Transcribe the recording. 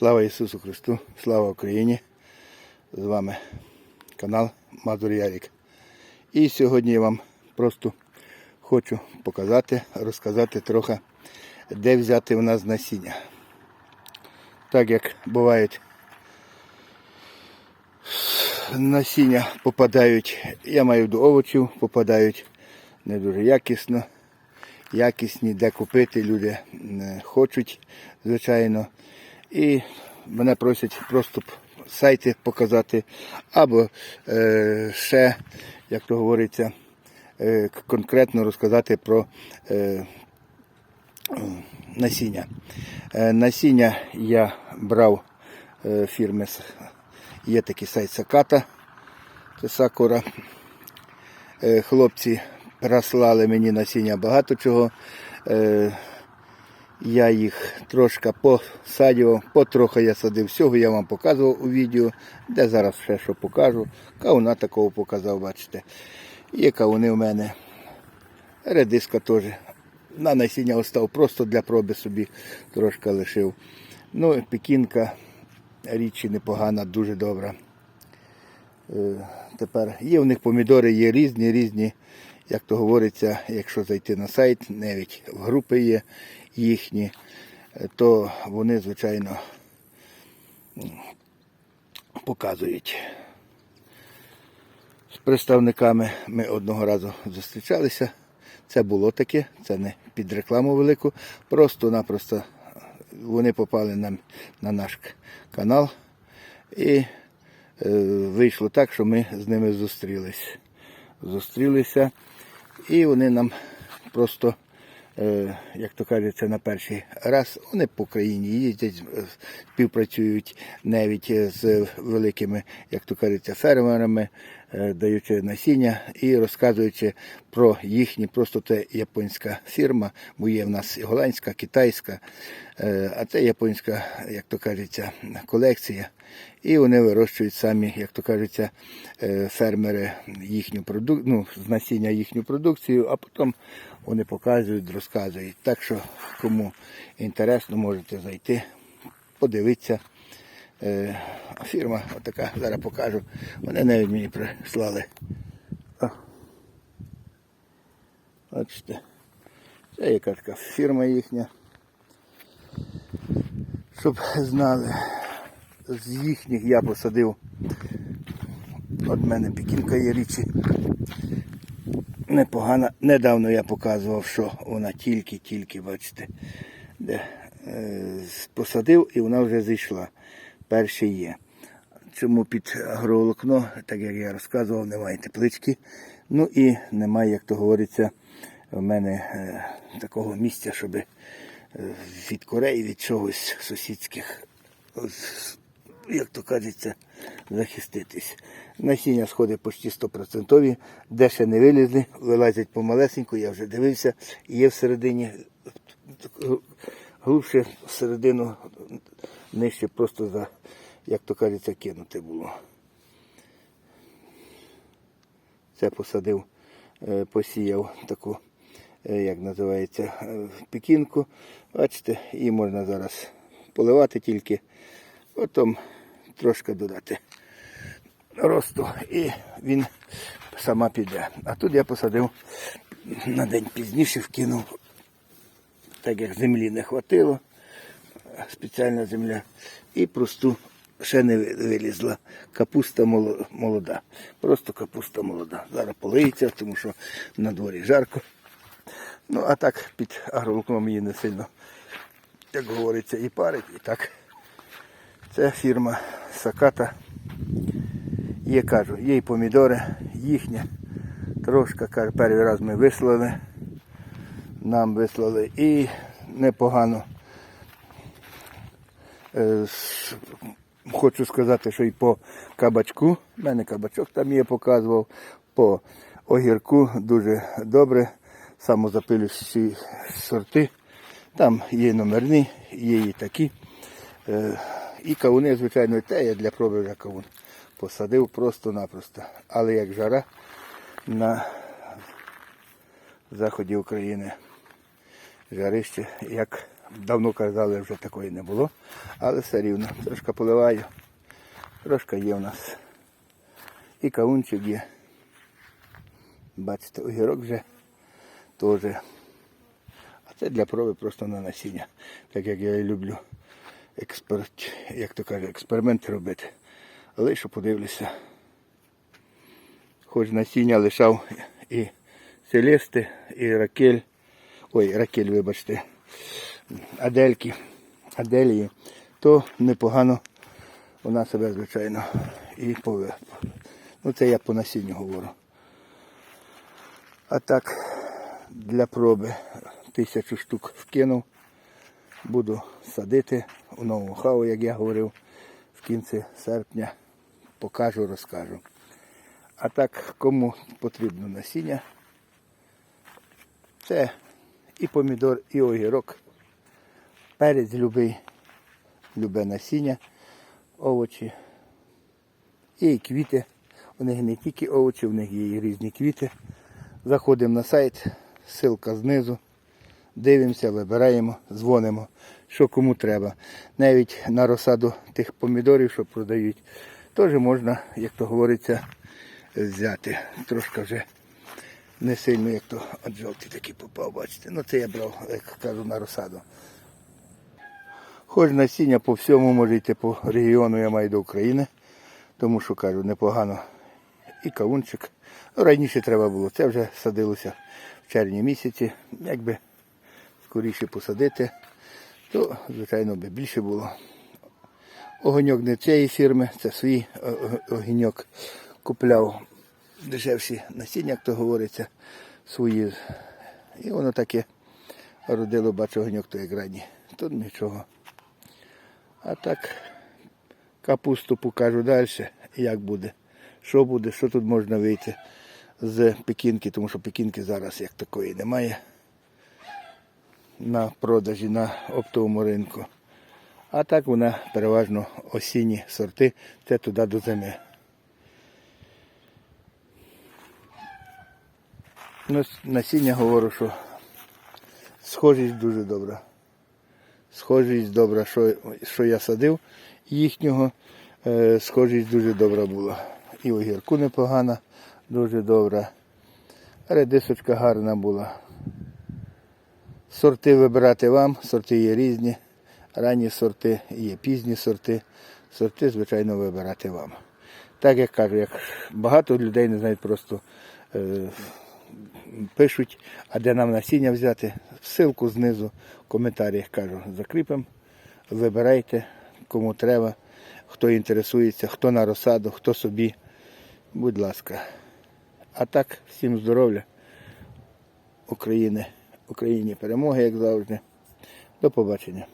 Слава Ісусу Христу, слава Україні! З вами канал Мазур Ярік. І сьогодні я вам просто хочу показати, розказати трохи, де взяти в нас насіння. Так як бувають насіння попадають, я маю до овочів, попадають не дуже якісно, якісні, де купити, люди не хочуть, звичайно. І мене просять просто сайти показати, або е, ще, як то говориться, е, конкретно розказати про е, насіння. Е, насіння я брав е, фірми, є такий сайт Саката, це Сакура. Е, Хлопці прислали мені насіння багато чого. Е, Я їх трошки посадив, потрохи я садив всього, я вам показував у відео, де зараз ще що покажу. Кауна такого показав, бачите. Є кауни в мене. Редиска теж. На насіння остав просто для проби собі трошки лишив. Ну, пекінка річі непогана, дуже добра. Е, Тепер є в них помідори, є різні, різні, як то говориться, якщо зайти на сайт, навіть в групи є їхні, е, то вони, звичайно, показують. З представниками ми одного разу зустрічалися. Це було таке, це не під рекламу велику. Просто-напросто вони попали на, на наш канал. І е, вийшло так, що ми з ними зустрілись. Зустрілися, і вони нам просто, е, як то кажеться, на перший раз вони по країні їздять, е, співпрацюють навіть з великими, як то кажеться, фермерами, е, даючи насіння і розказуючи про їхні, просто це японська фірма, бо є в нас і голландська, китайська, е, а це японська, як то кажеться, колекція. І вони вирощують самі, як то кажеться, е, фермери їхню продукцію, ну, з насіння їхню продукцію, а потім вони показують, розказують. Так що, кому інтересно, можете зайти, подивитися. Е, Фірма отака, зараз покажу. Вони навіть мені прислали. О. Бачите, це яка така фірма їхня. Щоб знали, з їхніх я посадив. От мене пекінка є річі. Непогана. Недавно я показував, що вона тільки-тільки, бачите, де е, посадив і вона вже зійшла. Перший є. Чому під агроволокно, так як я розказував, немає теплички. Ну і немає, як то говориться, в мене е, такого місця, щоб е, від корей, від чогось сусідських, як то кажеться, захиститись. Насіння сходи почти 100%, де ще не вилізли, вилазять помалесеньку, я вже дивився, є всередині глубше всередину, нижче просто за, як то кажеться, кинути було. Це посадив, е, посіяв таку, е, як називається, е, пекінку. Бачите, її можна зараз поливати тільки, потім трошки додати росту і він сама піде. А тут я посадив на день пізніше, вкинув, так як землі не хватило, спеціальна земля, і просту ще не вилізла. Капуста молода. Просто капуста молода. Зараз полиється, тому що на дворі жарко. Ну, а так під агроволокном її не сильно, як говориться, і парить, і так. Це фірма Саката. Є, кажу, є і помідори, їхня. Трошки, кажу, перший раз ми вислали. Нам вислали і непогано. Е, Хочу сказати, що і по кабачку, в мене кабачок там є, показував, по огірку дуже добре, самозапилюючі сорти. Там є номерні, є і такі. І кавуни, звичайно, те я для проби вже кавун. Посадив просто-напросто. Але як жара на заході України, жарище, як давно казали, вже такої не було, але все рівно. Трошки поливаю, трошки є в нас. І каунчик є. Бачите, огірок вже теж. А це для проби просто на насіння. Так як я і люблю експерт, як то каже, експерименти робити. Але що подивлюся. Хоч насіння лишав і селести, і ракель. Ой, ракель, вибачте, адельки, аделії, то непогано вона себе, звичайно, і пове. Ну це я по насінню говорю. А так, для проби тисячу штук вкинув. Буду садити у новому хаву, як я говорив, в кінці серпня. Покажу, розкажу. А так, кому потрібно насіння, це і помідор, і огірок, перець любий, любе насіння, овочі і квіти. У них не тільки овочі, у них є і різні квіти. Заходимо на сайт, ссылка знизу. Дивимося, вибираємо, дзвонимо, що кому треба. Навіть на розсаду тих помідорів, що продають, теж можна, як то говориться, взяти. Трошки вже не сильно, як то от жовтий такий попав, бачите. Ну це я брав, як кажу, на розсаду. Хоч насіння по всьому може йти по регіону, я маю до України, тому що кажу, непогано. І кавунчик. Ну, раніше треба було, це вже садилося в червні місяці. Якби скоріше посадити, то, звичайно, би більше було. Огоньок не цієї фірми, це свій о- о- огіньок. Купляв дешевші насіння, як то говориться, свої. І воно таке родило, бачу, огоньок то як ранні. Тут нічого. А так, капусту покажу далі, як буде, що буде, що тут можна вийти з пекінки, тому що пекінки зараз як такої немає на продажі на оптовому ринку. А так вона переважно осінні сорти, це туди до зими. Ну, насіння говорю, що схожість дуже добра. Схожість добра, що, що я садив їхнього, е, схожість дуже добра була. І огірку непогана, дуже добра. Редисочка гарна була. Сорти вибирати вам, сорти є різні. Ранні сорти, є пізні сорти. Сорти, звичайно, вибирати вам. Так як кажу, як багато людей не знають просто е, пишуть, а де нам насіння взяти. Ссылку знизу в коментарях кажу, закріпимо. Вибирайте, кому треба, хто інтересується, хто на розсаду, хто собі. Будь ласка. А так, всім здоров'я. України, Україні перемоги, як завжди. До побачення.